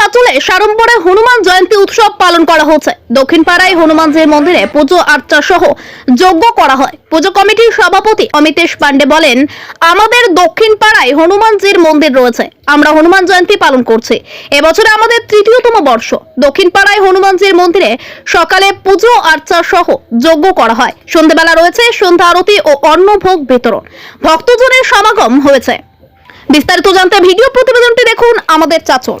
চাচলে সাড়ম্বরে হনুমান জয়ন্তী উৎসব পালন করা হচ্ছে। দক্ষিণ পাড়ায় হনুমানজির মন্দিরে পুজো আর্চা সহ যজ্ঞ করা হয়। পুজো কমিটির সভাপতি অমিতেশ পান্ডে বলেন, আমাদের দক্ষিণ পাড়ায় হনুমানজির মন্দির রয়েছে। আমরা হনুমান জয়ন্তী পালন করছি। এবছরে আমাদের তৃতীয়তম বর্ষ। দক্ষিণ পাড়ায় হনুমানজির মন্দিরে সকালে পুজো আর্চা সহ যজ্ঞ করা হয়। সন্ধ্যেবেলা রয়েছে সন্ধ্যা আরতি ও অন্নভোগ বিতরণ। ভক্তজনের সমাগম হয়েছে। বিস্তারিত জানতে ভিডিও প্রতিবেদনটি দেখুন আমাদের চাচল।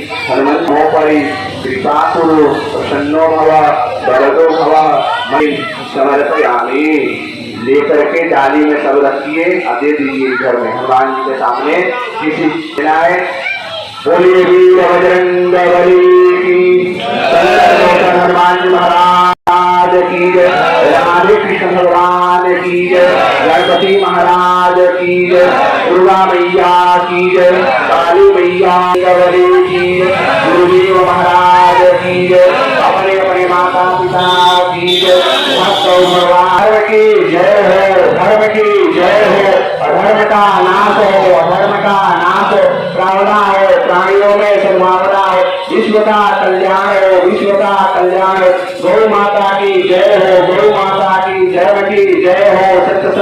समर्पयामि लेकर के डाली में सब रखिए और दे दीजिए घर में हनुमान जी के सामने किसी बनाए बोलिए वीर बजरंग बली की हनुमान जी महाराज की जय। राधे कृष्ण भगवान की जय। गणपति महाराज की जय। दुर्गा मैया की जय। काली मैया बली की गुरुदेव महाराज की जय। अपने अपने माता पिता की जय। भक्त भगवान की जय हो, धर्म की जय है। अधर्म का नाश हो, अधर्म का नाश प्रावधा हो, प्राणियों में सद्भावना है। विश्व का कल्याण हो, विश्व का कल्याण गौ माता की जय हो, गौ माता की धर्म की जय हो। सत्य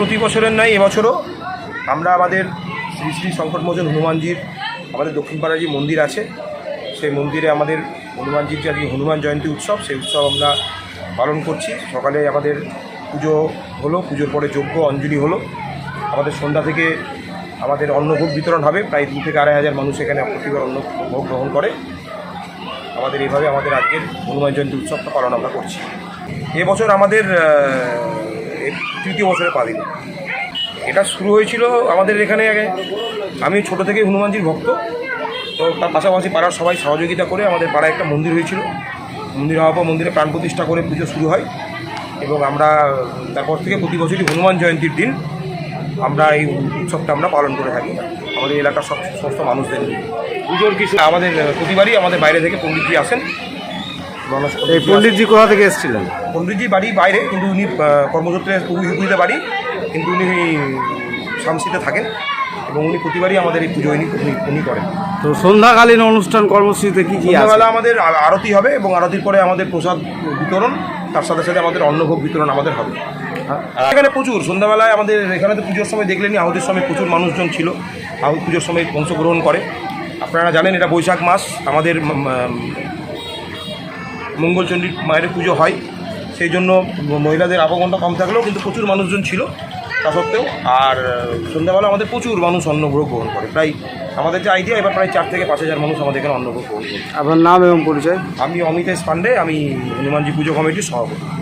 প্রতি বছরের নয় এবছরও আমরা আমাদের শ্রী শ্রী সংকটমোচন হনুমানজির, আমাদের দক্ষিণ পাড়ায় যে মন্দির আছে, সেই মন্দিরে আমাদের হনুমানজির যে আজকে হনুমান জয়ন্তী উৎসব, সেই উৎসব আমরা পালন করছি। সকালে আমাদের পুজো হলো, পুজোর পরে যজ্ঞ, অঞ্জলি হলো। আমাদের সন্ধ্যা থেকে আমাদের অন্নভোগ বিতরণ হবে। প্রায় দু থেকে আড়াই হাজার মানুষ এখানে প্রতিবার অন্ন ভোগ গ্রহণ করে। আমাদের এইভাবে আমাদের আজকের হনুমান জয়ন্তী উৎসবটা পালন আমরা করছি। এবছর আমাদের তৃতীয় বছরে পা দিল। এটা শুরু হয়েছিল আমাদের এখানে আগে। আমি ছোট থেকেই হনুমানজির ভক্ত। তো তার পাশাপাশি পাড়ার সবাই সহযোগিতা করে আমাদের পাড়ায় একটা মন্দির হয়েছিল। মন্দির হওয়ার পর মন্দিরে প্রাণ প্রতিষ্ঠা করে পুজো শুরু হয়। এবং আমরা তারপর থেকে প্রতি বছরই হনুমান জয়ন্তীর দিন আমরা এই উৎসবটা আমরা পালন করে থাকি। আমাদের এলাকার সব সমস্ত মানুষদের পুজোর কিছু আমাদের প্রতিবারই আমাদের বাইরে থেকে পণ্ডিতজি আসেন। এই পণ্ডিতজি কোথা থেকে এসেছিলেন? পণ্ডিতজি বাড়ি বাইরে কিন্তু উনি কর্মসূত্রে হুগলিতে বাড়ি কিন্তু উনি শামসিতে থাকেন এবং উনি প্রতিবারই আমাদের এই পুজো উনি উনি- করেন। তো সন্ধ্যাকালীন অনুষ্ঠান কর্মসূচিতে কি কি আছে? সন্ধ্যাবেলা আমাদের আরতি হবে এবং আরতির পরে আমাদের প্রসাদ বিতরণ তার সাথে সাথে আমাদের অন্নভোগ বিতরণ আমাদের হবে। হ্যাঁ? এখানে প্রচুর সন্ধ্যাবেলায় আমাদের এখানে তো পুজোর সময় দেখলেনি আহুতির সময় প্রচুর মানুষজন ছিল আহুত পুজোর সময় অংশগ্রহণ করে। আপনারা জানেন এটা বৈশাখ মাস আমাদের উম, মায়ের পুজো হয়। সেই জন্য মহিলাদের আবগনটা কম থাকলেও কিন্তু প্রচুর মানুষজন ছিল তা সত্ত্বেও। আর সন্ধ্যাবেলা আমাদের প্রচুর মানুষ অন্নগ্রহ গ্রহণ করে। প্রায় আমাদের যে আইডিয়া এবার প্রায় চার থেকে পাঁচ হাজার মানুষ আমাদের এখানে অন্নগ্রহ গ্রহণ করে আপনার নাম এবং পরিচয়? আমি অমিতেশ পান্ডে আমি হনুমানজি পুজো কমিটির সভাপতি।